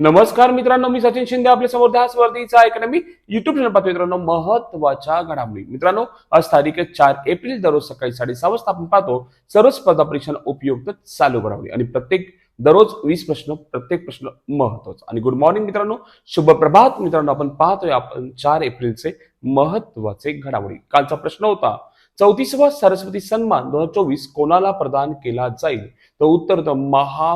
नमस्कार मित्रांनो मी सचिन शिंदे आपल्यासमोर ध्यास वर्धीचा अकॅडमी युट्यूब चॅनल पाहतो मित्रांनो महत्त्वाच्या घडामोडी. मित्रांनो आज तारीख चार एप्रिल दररोज सकाळी साडेसहा वाजता आपण पाहतो सर्व स्पर्धा परीक्षा उपयुक्त चालू घडामोडी. आणि प्रत्येक दररोज वीस प्रश्न प्रत्येक प्रश्न महत्त्वाचा आणि गुड मॉर्निंग मित्रांनो शुभ प्रभात मित्रांनो आपण पाहतोय आपण चार एप्रिलचे महत्त्वाचे घडामोडी. कालचा प्रश्न होता चौतीसवा सरस्वती सन्मान दोन हजार चोवीस कोणाला प्रदान केला जाईल? तर उत्तर तर महा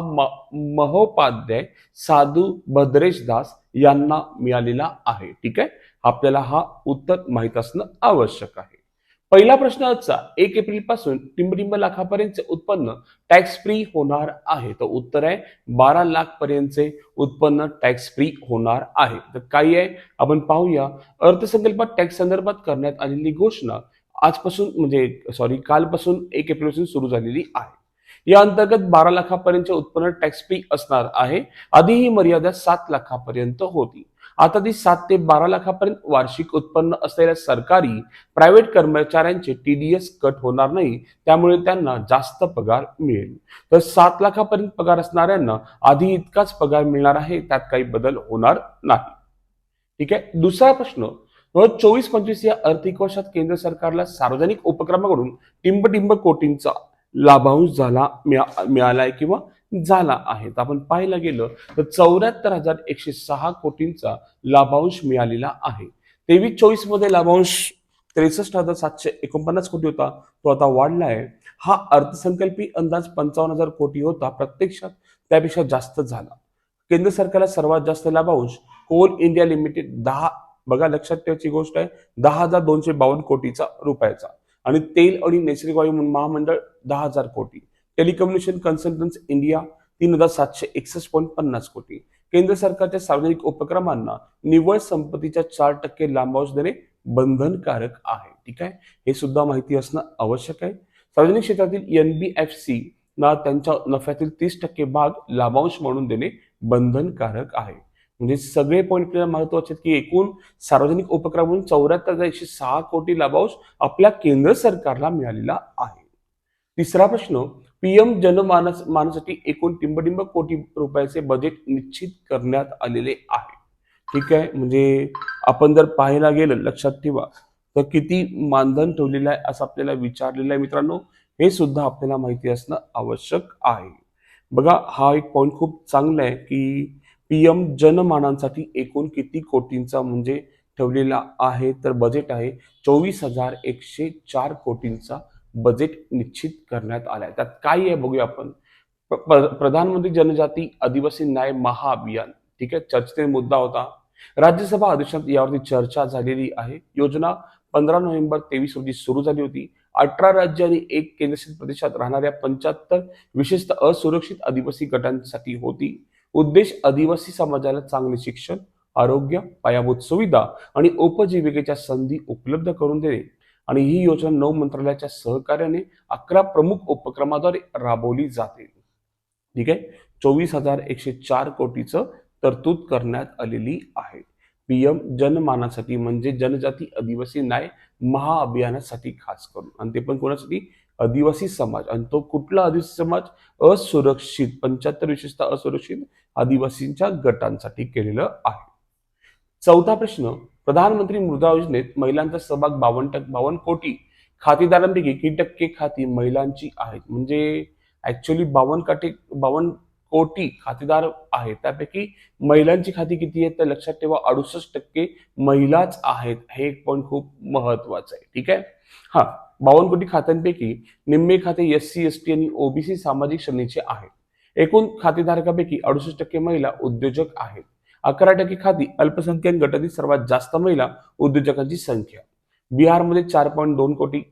महोपाध्याय साधू भद्रेश दास यांना मिळालेला आहे. ठीक आहे? आपल्याला हा उत्तर माहीत असणं आवश्यक आहे. पहिला प्रश्न आजचा एक एप्रिलपासून टिंबटिंब लाखापर्यंतचे उत्पन्न टॅक्स फ्री होणार आहे. तर उत्तर आहे बारा लाख पर्यंतचे उत्पन्न टॅक्स फ्री होणार आहे. तर काही आहे आपण पाहूया. अर्थसंकल्पात टॅक्स संदर्भात करण्यात आलेली घोषणा आजपासून म्हणजे सॉरी कालपासून एक एप्रिलपासून सुरू झालेली आहे. या अंतर्गत बारा लाखापर्यंतचे उत्पन्न टॅक्स फ्री असणार आहे. आधी ही मर्यादा सात लाखापर्यंत होती. आता ती सात ते बारा लाखापर्यंत वार्षिक उत्पन्न असलेल्या सरकारी प्रायव्हेट कर्मचाऱ्यांचे टीडीएस कट होणार नाही. त्यामुळे त्यांना जास्त पगार मिळेल. तर सात लाखापर्यंत पगार असणाऱ्यांना आधी इतकाच पगार मिळणार आहे त्यात काही बदल होणार नाही. ठीक आहे? दुसरा प्रश्न दोन चोवीस पंचवीस या आर्थिक वर्षात केंद्र सरकारला सार्वजनिक उपक्रमाकडून टिंबटिंब कोटींचा लाभांश झाला मिळा- मिळालाय किंवा झाला आहे. तर आपण पाहायला गेलं तर चौऱ्याहत्तर हजार एकशे सहा कोटींचा लाभांश मिळालेला आहे. तेवीस चोवीसमध्ये लाभांश त्रेसष्ट हजार सातशे एकोणपन्नास कोटी होता तो आता वाढला आहे हा अर्थसंकल्पीय अंदाज पंचावन्न हजार कोटी होता प्रत्यक्षात त्यापेक्षा जास्त झाला. केंद्र सरकारला सर्वात जास्त लाभांश कोल इंडिया लिमिटेड दहा बघा लक्षात ठेवायची गोष्ट आहे. दहा हजार दोनशे बावन्न कोटीचा रुपयाचा. आणि तेल आणि नैसर्गिक वायू महामंडळ दहा हजार कोटी. टेलिकम्युनिकेशन कन्सल्टन्स इंडिया तीन हजार सातशे एकसष्ट पॉईंट पन्नास कोटी. केंद्र सरकारच्या सार्वजनिक उपक्रमांना निव्वळ संपत्तीच्या चार टक्के लांबांश देणे बंधनकारक आहे. ठीक आहे? हे सुद्धा माहिती असणं आवश्यक आहे. सार्वजनिक क्षेत्रातील एनबीएफसी ना त्यांच्या नफ्यातील तीस टक्के भाग लाभांश म्हणून देणे बंधनकारक आहे. म्हणजे सगळे पॉईंट आपल्याला महत्त्वाचे आहेत की एकूण सार्वजनिक उपक्रमातून चौऱ्याहत्तर हजार एकशे सहा कोटी लाभांश आपल्या केंद्र सरकारला मिळालेला आहे. तिसरा प्रश्न पीएम जनमानस मानसाठी एकूण टिंबटिंब कोटी रुपयाचे बजेट निश्चित करण्यात आलेले आहे. ठीक आहे? म्हणजे आपण जर पाहायला गेलं लक्षात ठेवा. तर किती मानधन ठेवलेलं आहे असं आपल्याला विचारलेलं आहे मित्रांनो हे सुद्धा आपल्याला माहिती असणं आवश्यक आहे. बघा हा एक पॉईंट खूप चांगला आहे की पीएम जनमानांसाठी एकूण किती कोटींचा म्हणजे ठेवलेला आहे तर बजेट आहे चोवीस हजार एकशे चार कोटींचा बजेट निश्चित करण्यात आलाय. त्यात काय आहे बघूया आपण. प्रधानमंत्री जनजाती आदिवासी न्याय महाअभियान. ठीक आहे? चर्चेतील मुद्दा होता. राज्यसभा अधिवेशनात यावरती चर्चा झालेली आहे. योजना पंधरा नोव्हेंबर तेवीस रोजी सुरू झाली होती. अठरा राज्य आणि एक केंद्रशासित प्रदेशात राहणाऱ्या पंच्याहत्तर विशेषतः असुरक्षित आदिवासी गटांसाठी होती. उद्देश आदिवासी समाजाला चांगले शिक्षण आरोग्य पायाभूत सुविधा आणि उपजीविकेच्या संधी उपलब्ध करून देणे. आणि ही योजना नऊ मंत्रालयाच्या सहकार्याने अकरा प्रमुख उपक्रमाद्वारे राबवली जाते. ठीक आहे? चोवीस हजार एकशे चार कोटीचं तरतूद करण्यात आलेली आहे. पीएम जनमानासाठी म्हणजे जनजाती आदिवासी न्याय महाअभियानासाठी खास करून. आणि ते पण कोणासाठी? आदिवासी समाज. आणि तो कुठला आदिवासी समाज? असुरक्षित पंच्याहत्तर विशेषतः असुरक्षित आदिवासींच्या गटांसाठी केलेलं आहे. चौथा प्रश्न प्रधानमंत्री मुद्रा योजनेत महिलांचा सहभाग बावन्न टक्के बावन्न कोटी खातेदारांपैकी किती टक्के खाती महिलांची आहेत? म्हणजे ऍक्च्युली बावन्न काटे बावन्न कोटी खातेदार आहेत. त्यापैकी महिलांची खाती किती आहेत? तर लक्षात ठेवा अडुसष्ट टक्के महिलाच आहेत. हे एक पॉईंट खूप महत्वाचं आहे. ठीक आहे? हा. बावन्न कोटी खात्यांपैकी निम्मे खाते एस सी एस टी आणि ओबीसी सामाजिक श्रेणीचे आहेत. एकूण खातेधारकापैकी अडुसष्ट टक्के महिला उद्योजक आहेत. अकरा टक्के खाती अल्पसंख्याक गटातील सर्वात जास्त महिला उद्योजकांची संख्या. बिहारमध्ये चार पॉईंट दोन कोटी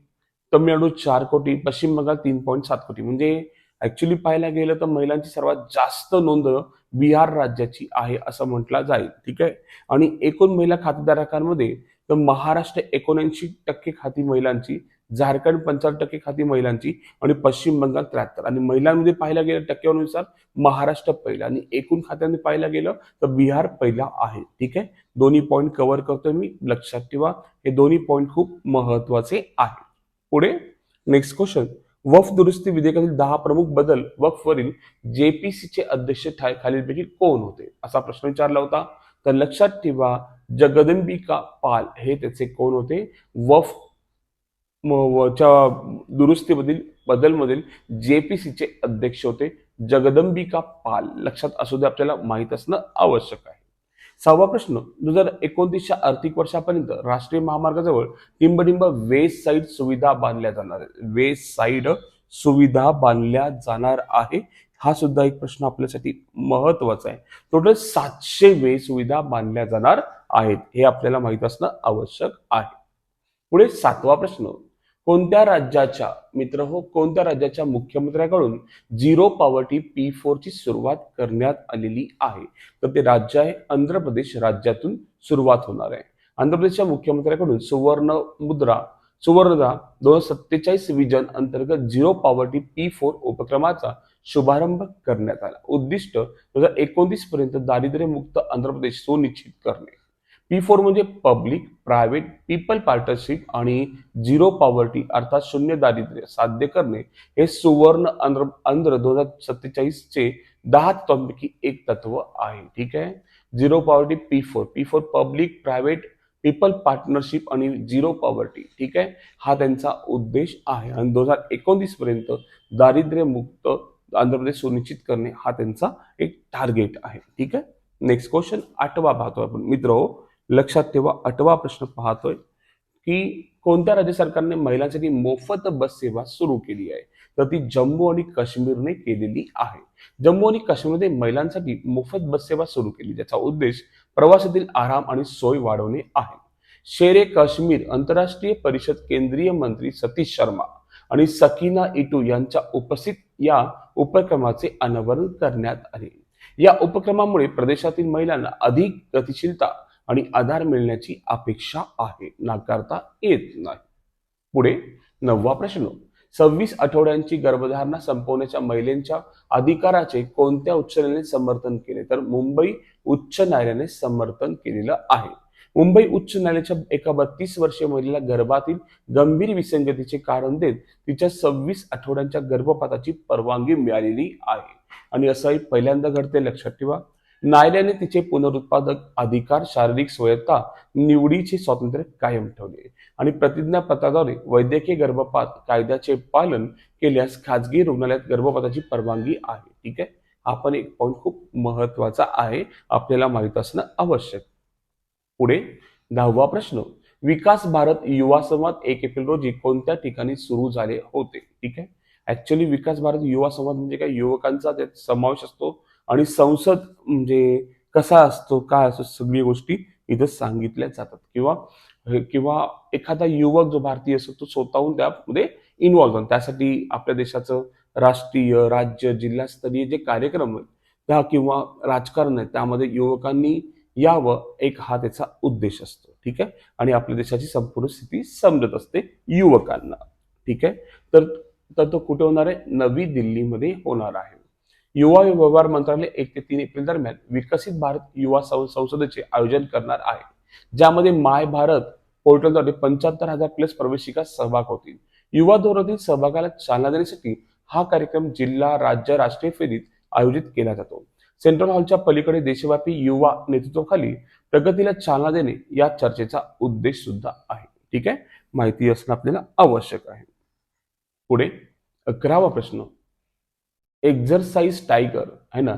तमिळनाडू चार कोटी पश्चिम बंगाल तीन पॉईंट सात कोटी. म्हणजे ऍक्च्युली पाहायला गेलं तर महिलांची सर्वात जास्त नोंद बिहार राज्याची आहे असं म्हटलं जाईल. ठीक आहे? आणि एकूण महिला खातेधारकांमध्ये तर महाराष्ट्र एकोणऐंशी टक्के खाती महिलांची झारखंड पंचावन्न टक्के खाती महिलांची आणि पश्चिम बंगाल त्र्याहत्तर. आणि महिलांमध्ये पाहायला गेलं टक्केवारीनुसार महाराष्ट्र पहिला आणि एकूण खात्यांमध्ये पाहायला गेलं तर बिहार पहिला आहे. ठीक आहे? दोन्ही पॉईंट कव्हर करतोय मी. लक्षात ठेवा. हे दोन्ही पॉईंट खूप महत्त्वाचे आहे. पुढे नेक्स्ट क्वेश्चन वफ दुरुस्ती विधेयकातील दहा प्रमुख बदल वफवरील जेपीसीचे अध्यक्ष खालीलपैकी कोण होते? असा प्रश्न विचारला होता. तर लक्षात ठेवा जगदंबिका पाल हे त्याचे कोण होते? वफ दुरुस्तीमधील बदलमधील जे दुरुस्तीमधील बदलमधील अध्यक्ष होते जगदंबिका पाल. लक्षात असू दे आपल्याला माहीत असणं आवश्यक आहे. सहावा प्रश्न दोन हजार एकोणतीसच्या आर्थिक वर्षापर्यंत राष्ट्रीय महामार्गाजवळ टिंबडिंब वेस्ट साईड सुविधा बांधल्या जाणार वेस्ट साईड सुविधा बांधल्या जाणार आहे? हा सुद्धा एक प्रश्न आपल्यासाठी महत्त्वाचा आहे. टोटल सातशे वे सुविधा बांधल्या जाणार आहेत हे आपल्याला माहीत असणं आवश्यक आहे. पुढे सातवा प्रश्न कोणत्या राज्याच्या मित्र हो कोणत्या राज्याच्या मुख्यमंत्र्याकडून झिरो पॉवर्टी पी फोरची सुरुवात करण्यात आलेली आहे? तर ते राज्य आहे आंध्र प्रदेश राज्यातून सुरुवात होणार आहे. आंध्र प्रदेशच्या मुख्यमंत्र्याकडून सुवर्ण मुद्रा सुवर्णदा दोन हजार सत्तेचाळीस विजन अंतर्गत झिरो पॉवर्टी पी फोर उपक्रमाचा शुभारंभ करण्यात आला. उद्दिष्ट दोन हजार एकोणतीस पर्यंत दारिद्र्यमुक्त आंध्र प्रदेश सुनिश्चित करणे. पी फोर म्हणजे पब्लिक प्रायव्हेट पीपल पार्टनरशिप आणि झिरो पॉवर्टी अर्थात शून्य दारिद्र्य साध्य करणे हे सुवर्ण अंध्र अंध्र दोन हजार सत्तेचाळीस चे दहा तत्वांपैकी एक तत्व आहे. ठीक आहे? Zero poverty P four P four public private people partnership आणि झिरो पॉवर्टी ठीक आहे? हा त्यांचा उद्देश आहे. आणि दोन हजार एकोणतीस पर्यंत दारिद्र्यमुक्त आंध्र प्रदेश सुनिश्चित करणे हा त्यांचा एक टार्गेट आहे. ठीक आहे? नेक्स्ट क्वेश्चन आठवा पाहतो आपण. मित्र हो लक्षात ठेवा आठवा प्रश्न पाहतोय की कोणत्या राज्य सरकारने महिलांसाठी मोफत बस सेवा सुरू केली आहे? तर ती जम्मू आणि काश्मीरने केलेली आहे. जम्मू आणि काश्मीरमध्ये महिलांसाठी मोफत बस सेवा सुरू केली ज्याचा उद्देश प्रवासातील आराम आणि सोय वाढवणे आहे. शेरे काश्मीर आंतरराष्ट्रीय परिषद केंद्रीय मंत्री सतीश शर्मा आणि सकीना इटू यांच्या उपस्थित या उपक्रमाचे अनावरण करण्यात आले. या उपक्रमामुळे प्रदेशातील महिलांना अधिक गतिशीलता आणि आधार मिळण्याची अपेक्षा आहे. नाकारता येत नाही. पुढे नववा प्रश्न. सव्वीस आठवड्यांची गर्भधारणा संपवण्याच्या महिलेच्या अधिकाराचे कोणत्या उच्च न्यायालयाने समर्थन केले? तर मुंबई उच्च न्यायालयाने समर्थन केलेलं आहे. मुंबई उच्च न्यायालयाच्या एका बत्तीस वर्षीय महिलेला गर्भातील गंभीर विसंगतीचे कारण देत तिच्या सव्वीस आठवड्यांच्या गर्भपाताची परवानगी मिळालेली आहे. आणि असंही पहिल्यांदा घडते लक्षात ठेवा. न्यायालयाने तिचे पुनरुत्पादक अधिकार शारीरिक स्वयंता निवडीचे स्वातंत्र्य कायम ठेवले आणि प्रतिज्ञापत्राद्वारे वैद्यकीय गर्भपात कायद्याचे पालन केल्यास खाजगी रुग्णालयात गर्भपाताची परवानगी आहे. ठीक आहे? आपण एक पॉईंट खूप महत्त्वाचा आहे आपल्याला माहीत असणं आवश्यक. पुढे दहावा प्रश्न. विकास भारत युवा संवाद एक एप्रिल रोजी कोणत्या ठिकाणी सुरू झाले होते? ठीक आहे? ऍक्च्युली विकास भारत युवा संवाद म्हणजे काय? युवकांचा त्यात समावेश असतो आणि संसद म्हणजे कसा असतो काय असतो सगळी गोष्टी इथं सांगितल्या जातात. किंवा किंवा एखादा युवक जो भारतीय असतो तो स्वतःहून त्यामध्ये इन्व्हॉल्व्ह होतो त्यासाठी आपल्या देशाचं राष्ट्रीय राज्य जिल्हास्तरीय जे कार्यक्रम आहेत त्या किंवा राजकारण आहे त्यामध्ये युवकांनी यावं एक हा त्याचा उद्देश असतो. ठीक आहे? आणि आपल्या देशाची संपूर्ण स्थिती समजत असते युवकांना. ठीक आहे? तर तर तो कुठे होणार आहे? नवी दिल्लीमध्ये होणार आहे. युवा व्यवहार मंत्रालय एक ते तीन एप्रिल दरम्यान विकसित भारत युवा सं- संसदेचे आयोजन करणार आहे. ज्यामध्ये माय भारत पोर्टलद्वारे पंच्याहत्तर हजार प्लस प्रवेशिका सहभाग होतील. युवा धोरणातील सहभागाला चालना देण्यासाठी हा कार्यक्रम जिल्हा राज्य राष्ट्रीय फेरीत आयोजित केला जातो. सेंट्रल हॉलच्या पलीकडे देशव्यापी युवा नेतृत्वाखाली प्रगतीला चालना देणे या चर्चेचा उद्देश सुद्धा आहे. ठीक आहे? माहिती असणं आपल्याला आवश्यक आहे. पुढे अकरावा प्रश्न. एक्झरसाइज टायगर आहे ना?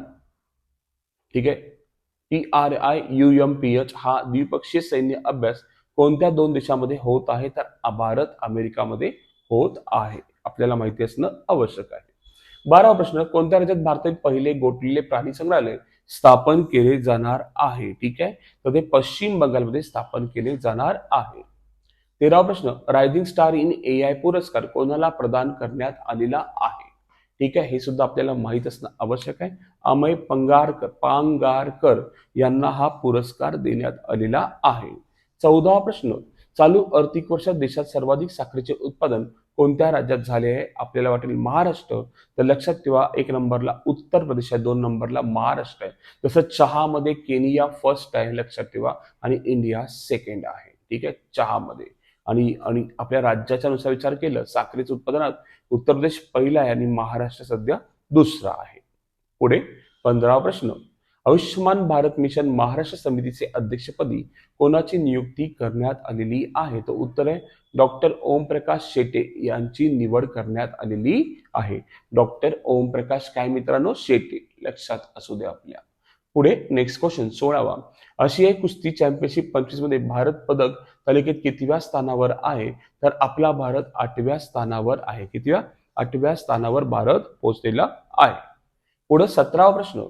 ठीक आहे T R I U M P H हा द्विपक्षीय सैन्य अभ्यास कोणत्या दोन देशामध्ये होत आहे? तर भारत अमेरिकामध्ये होत आहे. आपल्याला माहिती असणं आवश्यक आहे. बारावा प्रश्न कोणत्या राज्यात भारतात पहिले गोठलेले प्राणी संग्रहालय स्थापन केले जाणार आहे? ठीक आहे? तर ते पश्चिम बंगालमध्ये स्थापन केले जाणार आहे. तेरावा प्रश्न rising star in A I पुरस्कार कोणाला प्रदान करण्यात आलेला आहे? ठीक आहे? हे सुद्धा आपल्याला माहीत असणं आवश्यक आहे. अमय पंगारकर पांगारकर यांना हा पुरस्कार देण्यात आलेला आहे. चौदा प्रश्न. चालू आर्थिक वर्षात देशात सर्वाधिक साखरेचे उत्पादन कोणत्या राज्यात झाले आहे? आपल्याला वाटेल महाराष्ट्र. तर लक्षात ठेवा एक नंबरला उत्तर प्रदेश आहे दोन नंबरला महाराष्ट्र आहे. तसं चहामध्ये केनिया फर्स्ट आहे लक्षात ठेवा. आणि इंडिया सेकंड आहे. ठीक आहे? चहामध्ये. आणि आणि आपल्या राज्याच्या नुसार विचार केलं साखरेच्या उत्पादनात उत्तर प्रदेश पहिला आहे आणि महाराष्ट्र सध्या दुसरा आहे. पुढे पंधरावा प्रश्न. आयुष्यमान भारत मिशन महाराष्ट्र समितीचे अध्यक्षपदी कोणाची नियुक्ती करण्यात आलेली आहे? तर उत्तर आहे डॉक्टर ओमप्रकाश शेटे यांची निवड करण्यात आलेली आहे. डॉक्टर ओमप्रकाश काय मित्रांनो? शेटे. लक्षात असू द्या आपल्या. पुढे नेक्स्ट क्वेश्चन सोळावा आशियाई कुस्ती चॅम्पियनशिप पंचवीसमध्ये भारत पदक तालिकेत कितव्या स्थानावर आहे? तर आपला भारत आठव्या स्थानावर आहे. कितव्या? आठव्या स्थानावर भारत पोहोचलेला आहे. पुढे सतरावा प्रश्न.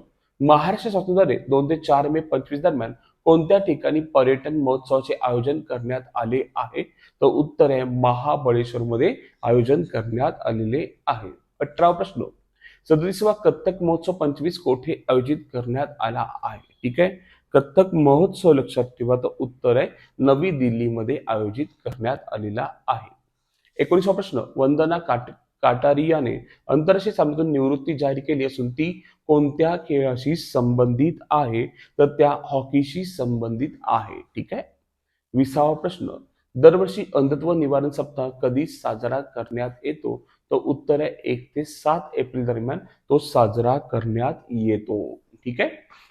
महाराष्ट्र स्वातंत्र्य दोन ते चार मे पंचवीस दरम्यान कोणत्या ठिकाणी पर्यटन महोत्सवाचे आयोजन करण्यात आले आहे? तर उत्तर आहे महाबळेश्वर मध्ये आयोजन करण्यात आलेले आहे. अठरावा प्रश्न. सदतीसवा कथ्थक महोत्सव पंचवीस कोठे आयोजित करण्यात आला आहे? ठीक आहे? कथ्थक महोत्सव लक्षात ठेवा. तर उत्तर आहे नवी दिल्लीमध्ये आयोजित करण्यात आलेला आहे. एकोणीसवा प्रश्न वंदना काट काटारियाने आंतरराष्ट्रीय सामन्यातून निवृत्ती जाहीर केली असून ती कोणत्या खेळाशी संबंधित आहे? तर त्या हॉकीशी संबंधित आहे. ठीक आहे? विसावा प्रश्न दरवर्षी अंधत्व निवारण सप्ताह कधी साजरा करण्यात येतो? तर उत्तर आहे एक ते सात एप्रिल दरम्यान तो साजरा करण्यात येतो. ठीक आहे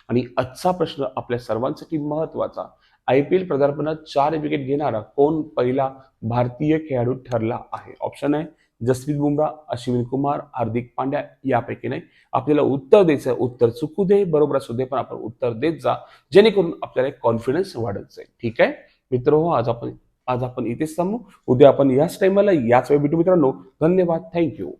आणि आजचा प्रश्न आपल्या सर्वांसाठी महत्त्वाचा आय पी एल पदार्पणात चार विकेट घेणारा कोण पहिला भारतीय खेळाडू ठरला आहे? ऑप्शन आहे जसप्रीत बुमराह अश्विन कुमार हार्दिक पांड्या यापैकी नाही. आपल्याला उत्तर द्यायचं आहे. उत्तर चुकू दे बरोबर असू दे पण आपण उत्तर देत जा. जेणेकरून आपल्याला कॉन्फिडन्स वाढत जाईल. ठीक आहे मित्र हो आज आपण आज आपण इथेच थांबू. उद्या आपण याच टाइमला याच वेळ भेटू मित्रांनो. धन्यवाद. थँक्यू